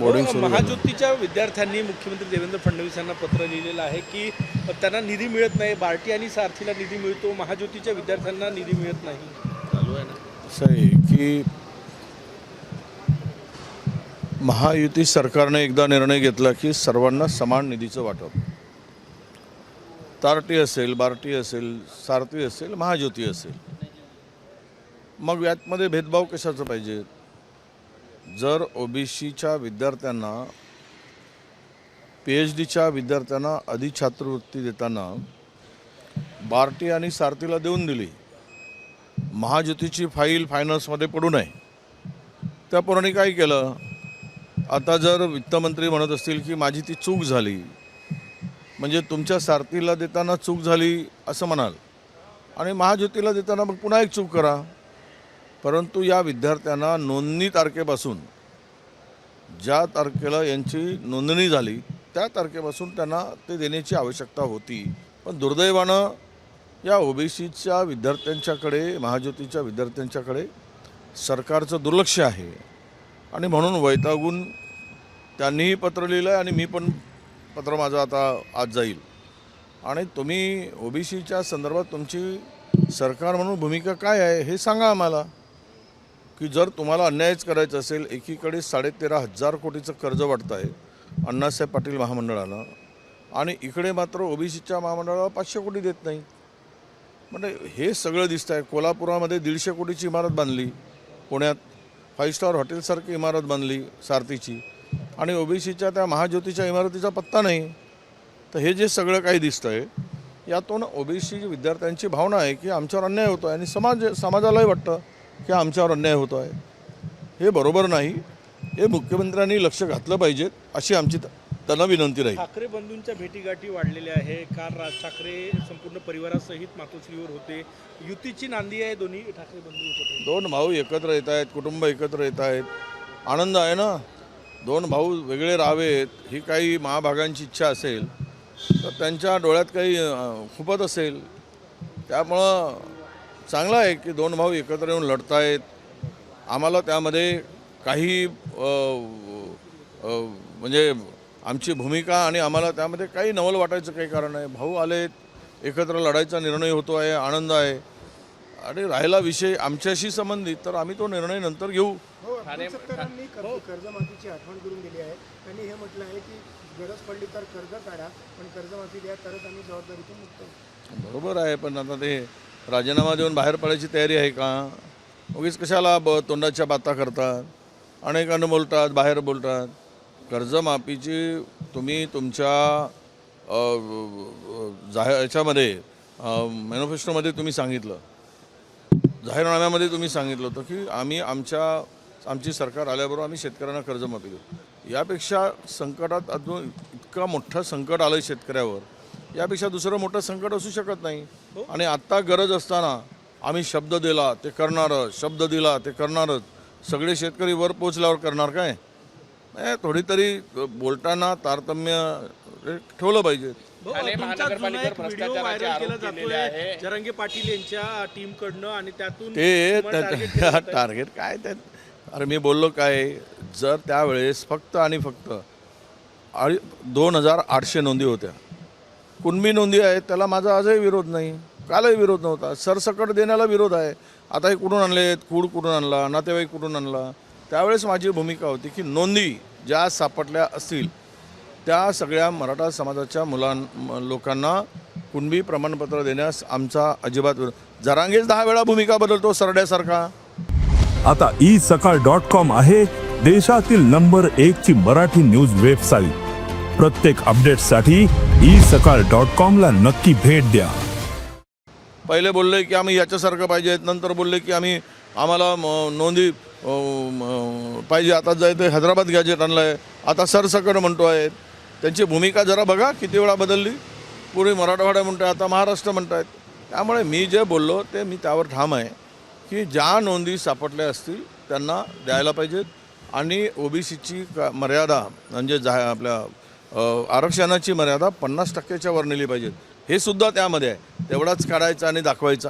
Boarding हो, महाज्योतीच्या विद्यार्थ्यांनी मुख्यमंत्री देवेंद्र फडणवीस यांना पत्र लिहिलेलं आहे की त्यांना निधी मिळत नाही बार्टी आणि सारथीला निधी मिळतो महाज्योतीच्या विद्यार्थ्यांना निधी मिळत नाही. चालू आहे ना? असं आहे की महायुती सरकारने एकदा निर्णय घेतला की सर्वांना समान निधीचं वाटप. तारटी असेल बार्टी असेल सारथी असेल महाज्योती असेल. मग यातमध्ये भेदभाव कशाचं पाहिजे? जर ओबीसीच्या विद्यार्थ्यांना पी एच डीच्या विद्यार्थ्यांना अधिक छात्रवृत्ती देताना बार्टी आणि सारथीला देऊन दिली महाज्योतीची फाईल फायनान्समध्ये पडू नये त्या पोरांनी काय केलं? आता जर वित्तमंत्री म्हणत असतील की माझी ती चूक झाली म्हणजे तुमच्या सारथीला देताना चूक झाली असं म्हणाल आणि महाज्योतीला देताना मग पुन्हा एक चूक करा. परंतु या विद्यार्थ्यांना नोंदणी तारखेपासून ज्या तारखेला यांची नोंदणी झाली त्या तारखेपासून त्यांना ते देण्याची आवश्यकता होती. पण दुर्दैवानं या ओबीसीच्या विद्यार्थ्यांच्याकडे महाज्योतीच्या विद्यार्थ्यांच्याकडे सरकारचं दुर्लक्ष आहे. आणि म्हणून वैतागून त्यांनीही पत्र लिहिलं आहे आणि मी पण पत्र माझं आता आज जाईल. आणि तुम्ही ओबीसीच्या संदर्भात तुमची सरकार म्हणून भूमिका काय आहे हे सांगा आम्हाला. की जर तुम्हाला अन्यायच करायचं असेल एकीकडे साडेतेरा हजार कोटीचं कर्ज वाटतं आहे अण्णासाहेब पाटील महामंडळानं आणि इकडे मात्र ओबीसीच्या महामंडळाला पाचशे कोटी देत नाही. म्हणजे हे सगळं दिसतं आहे कोल्हापुरामध्ये दीडशे कोटीची इमारत बांधली पुण्यात फाईव्ह स्टार हॉटेलसारखी इमारत बांधली सारथीची. आणि ओबीसीच्या त्या महाज्योतीच्या इमारतीचा पत्ता नाही. तर हे जे सगळं काही दिसतं आहे यातून ओबीसी विद्यार्थ्यांची भावना आहे की आमच्यावर अन्याय होतो आहे आणि समाज समाजालाही वाटतं की आमच्यावर अन्याय होतो आहे. हे बरोबर नाही. हे मुख्यमंत्र्यांनी लक्ष घातलं पाहिजेत अशी आमची त्यांना विनंती राहील. ठाकरे बंधूंच्या भेटीगाठी वाढलेल्या आहे. काल राज ठाकरे संपूर्ण परिवारासहित मातोश्रीवर होते. युतीची नांदी आहे दोन्ही ठाकरे बंधू. दोन भाऊ एकत्र येत आहेत कुटुंब एकत्र येत आहेत. आनंद आहे ना? दोन भाऊ वेगळे राहावेत ही काही महाभागांची इच्छा असेल तर त्यांच्या डोळ्यात काही खुपत असेल. त्यामुळं चांगलं आहे की दोन भाऊ एकत्र येऊन लढत आहेत आम्हाला त्यामध्ये काही म्हणजे आमची भूमिका आणि आम्हाला त्यामध्ये काही नवल वाटायचं काही कारण नाही. भाऊ आलेत एकत्र लढायचा निर्णय होतो आहे आनंद आहे. आणि राहिला विषय आमच्याशी संबंधित तर आम्ही तो निर्णय नंतर घेऊ. हो कर्जमाफीची आठवण करून दिली आहे. त्यांनी हे म्हटलं आहे की गरज पडली तर कर्ज काढा पण कर्जमाफी द्या तरच आम्ही जबाबदारीतून मुक्त. बरोबर आहे पण आता ते राजीनामा देऊन बाहेर पडायची तयारी आहे का? उगीच कशाला ब तोंडाच्या बाता करतात? अनेकांना बोलतात बाहेर बोलतात. कर्जमाफीची तुम्ही तुमच्या जाहीर याच्यामध्ये मॅनिफेस्टोमध्ये तुम्ही सांगितलं. जाहीरनाम्यामध्ये तुम्ही सांगितलं होतं की आम्ही आमच्या आमची सरकार आल्याबरोबर आम्ही शेतकऱ्यांना कर्जमाफी देऊ. यापेक्षा संकटात अजून इतका मोठं संकट आलं शेतकऱ्यावर. यापेक्षा दुसरं मोठं संकट असू शकत नाही. आणि आत्ता गरज असताना आम्ही शब्द दिला ते करणारच शब्द दिला ते करणारच. सगळे शेतकरी वर पोचल्यावर करणार काय? नाही थोडी तरी बोलताना तारतम्य हे ठेवलं पाहिजे. आहे. जरांगे पाटील यांच्या टीम कडनं आणि त्यातून ते. टार्गेट काय त्यात अरे मी बोललो काय? जर त्यावेळेस फक्त आणि फक्त दोन हजार आठशे नोंदी होत्या. कुणबी नोंदी आहेत त्याला माझा आजही विरोध नाही. कालही विरोध नव्हता. सरसकट देण्याला विरोध आहे. आता हे कुठून आणलेत? कूड कुठून आणला? नातेवाईक कुठून आणला? त्यावेळेस माझी भूमिका होती की नोंदी ज्या सापडल्या असतील त्या सगळ्या मराठा समाजाच्या मुलां लोकांना कुणबी प्रमाणपत्र देण्यास आमचा अजिबात विरोध जरांगेच दहा वेळा भूमिका बदलतो सरड्यासारखा. आता ई सकाळ डॉट कॉम आहे देशातील नंबर एक ची मराठी न्यूज वेबसाईट प्रत्येक अपडेटसाठी ई सकाळ डॉट कॉमला नक्की भेट द्या. पहिले बोलले की आम्ही याच्यासारखं पाहिजे नंतर बोलले की आम्ही आम्हाला नोंदी पाहिजे. आता जायचं हैदराबाद गॅजेट आणलं आहे आता सरसकट म्हणतो आहे. त्यांची भूमिका जरा बघा किती वेळा बदलली. पूर्वी मराठवाडा म्हणतो आता महाराष्ट्र म्हणत आहेत त्यामुळे मी जे बोललो ते मी त्यावर ठाम आहे की ज्या नोंदी सापडल्या असतील त्यांना द्यायला पाहिजेत. आणि ओबीसीची मर्यादा म्हणजे जा आपल्या आरक्षणाची मर्यादा पन्नास टक्क्याच्या वर नेली पाहिजे. हे सुद्धा त्यामध्ये आहे. तेवढाच काढायचा आणि दाखवायचा.